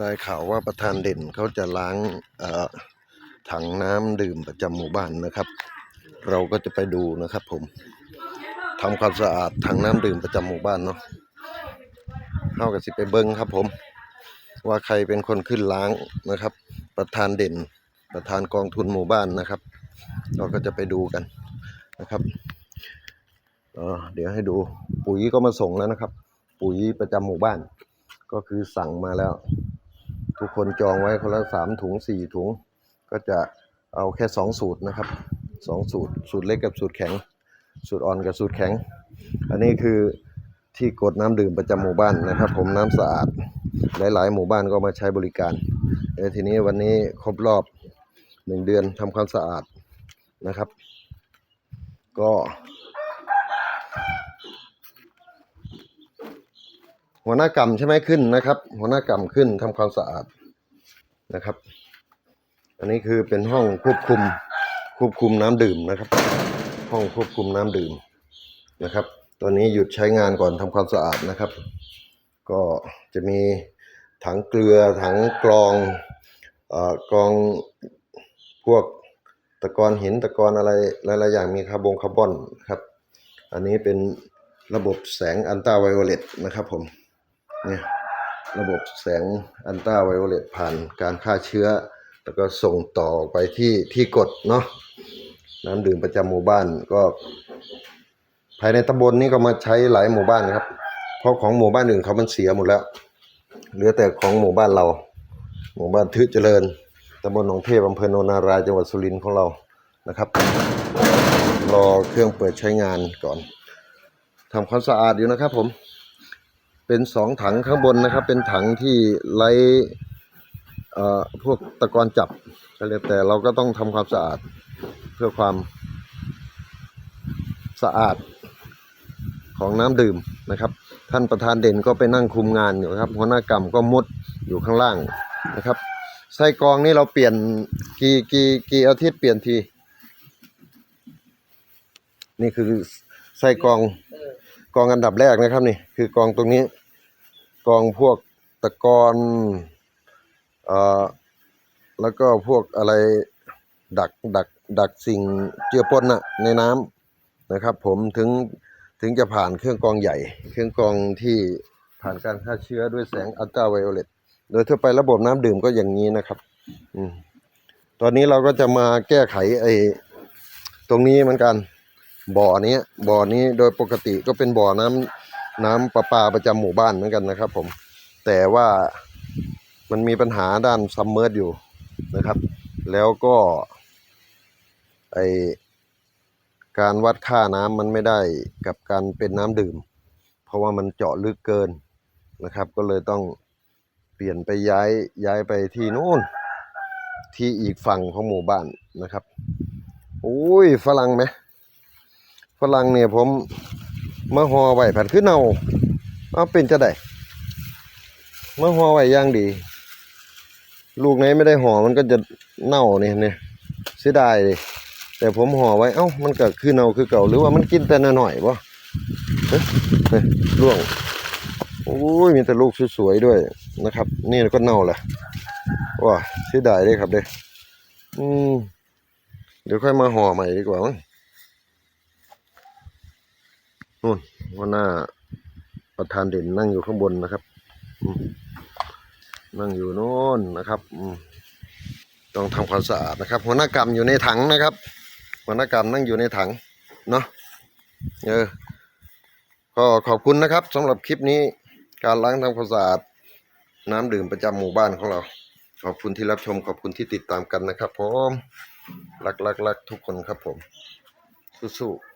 ได้ข่าวว่าประธานเด่นเขาจะล้างถังน้ำดื่มประจำหมู่บ้านนะครับ เราก็จะไปดูนะครับผมทำความสะอาดถังน้ำดื่มประจำหมู่บ้านเนาะเข้ากับสิไปเบิ้งครับผม ว่าใครเป็นคนขึ้นล้างนะครับ ประธานเด่น ประธานกองทุนหมู่บ้านนะครับ เราก็จะไปดูกันนะครับเเดี๋ยวให้ดูปุ๋ยก็มาส่งแล้วนะครับ ปุ๋ยประจำหมู่บ้าน ก็คือสั่งมาแล้ว ทุกคนจองไว้คนละสามถุงสี่ถุง ก็จะเอาแค่สองสูตรนะครับสองสูตร สูตรเล็กกับสูตรแข็ง สูตรอ่อนกับสูตรแข็ง อันนี้คือที่กดน้ำดื่มประจำหมู่บ้านนะครับ ผมน้ำสะอาดหลาย ๆ หมู่บ้านก็มาใช้บริการเออทีนี้วันนี้ครบรอบหนึ่งเดือนทำความสะอาดนะครับ ก็ หัวหน้ากรรมใช่ไหมขึ้นนะครับ หัวหน้ากรรมขึ้นทำความสะอาดนะครับ อันนี้คือเป็นห้องควบคุมควบคุมน้ำดื่มนะครับ ห้องควบคุมน้ำดื่มนะครับ ตอนนี้หยุดใช้งานก่อนทำความสะอาดนะครับ ก็จะมีถังเกลือถังกรองเอ่อกรองพวกตะกอนหินตะกอนอะไรหลายๆอย่างมีคาร์บอนคาร์บอนครับ อันนี้เป็นระบบแสงอันตราไวโอเลตนะครับผม เนี่ยระบบแสงอันตราไวโอเลตผ่านการฆ่าเชื้อ แล้วก็ส่งต่อไปที่ที่กดเนาะน้ำดื่มประจำหมู่บ้านก็ ภายในตำบลนี้ก็มาใช้หลายหมู่บ้านครับ เพราะของหมู่บ้านอื่นเขามันเสียหมดแล้ว เหลือแต่ของหมู่บ้านเรา หมู่บ้านทึเจริญตำบลหนองเทพอำเภอโนนารายจังหวัดสุรินทร์ของเรานะครับ รอเครื่องเปิดใช้งานก่อนทำความสะอาดอยู่นะครับผม เป็นสองถังข้างบนนะครับ เป็นถังที่ไล่เอ่อพวกตะกอนจับก็เลยแต่เราก็ต้องทำความสะอาดเพื่อความสะอาดของน้ำดื่มนะครับ ท่านประธานเด่นก็ไปนั่งคุมงานอยู่ครับ หัวหน้ากรรมก็มุดอยู่ข้างล่างนะครับไส้กรองนี่เราเปลี่ยนกี่กี่กี่อาทิตย์เปลี่ยนที นี่คือไส้กรองกองอันดับแรกนะครับนี่คือกองตรงนี้ กองพวกตะกอนเอ่อแล้วก็พวกอะไรดักดักดักสิ่งเจือปนนะในน้ำนะครับ ผมถึงถึงจะผ่านเครื่องกรองใหญ่ เครื่องกรองที่ผ่านการฆ่าเชื้อด้วยแสงอัลตราไวโอเลตโดยทั่วไประบบน้ำดื่มก็อย่างนี้นะครับอืมตอนนี้เราก็จะมาแก้ไขไอ้ตรงนี้เหมือนกัน บ่อนี้บ่อนี้โดยปกติก็เป็นบ่อน้ำ น้ำประปาประจำหมู่บ้านเหมือนกันนะครับ ผม แต่ว่ามันมีปัญหาด้านซัมเมอร์อยู่นะครับ แล้วก็ไอการวัดค่าน้ำมันไม่ได้กับการเป็นน้ำดื่ม เพราะว่ามันเจาะลึกเกินนะครับ ก็เลยต้องเปลี่ยนไปย้ายย้ายไปที่นู่นที่อีกฝั่งของหมู่บ้านนะครับ โอ้ยฝรั่งไหมฝรั่งเนี่ยผม มาห่อไว้ผัดคือเน่าเอาเป็นจะได้มาห่อไว้ย่างดี ลูกไหนไม่ได้ห่อมันก็จะเน่าเนี่ยเนี่ยเสียดายเลยแต่ผมห่อไว้เอ้ามันก็คือเน่าคือเก่าหรือว่ามันกินแต่หน่อยๆวะเฮ้ยเฮ้ยร่วงโอ้ยมีแต่ลูกสวยๆด้วยนะครับ นี่ก็เน่าแหละว้าเสียดายเลยครับเด้อืมเดี๋ยวค่อยมาห่อใหม่ดีกว่ามั้ง นู่นหัวหน้าประธานเด่นนั่งอยู่ข้างบนนะครับนั่งอยู่โน่นนะครับต้องทำความสะอาดนะครับ หัวหน้ากรรมอยู่ในถังนะครับ หัวหน้ากรรมนั่งอยู่ในถังเนาะเออก็ขอบคุณนะครับสำหรับคลิปนี้การล้างทำความสะอาดน้ำดื่มประจำหมู่บ้านของเรา ขอบคุณที่รับชมขอบคุณที่ติดตามกันนะครับผมรักรักรักทุกคนครับผมสู้ๆ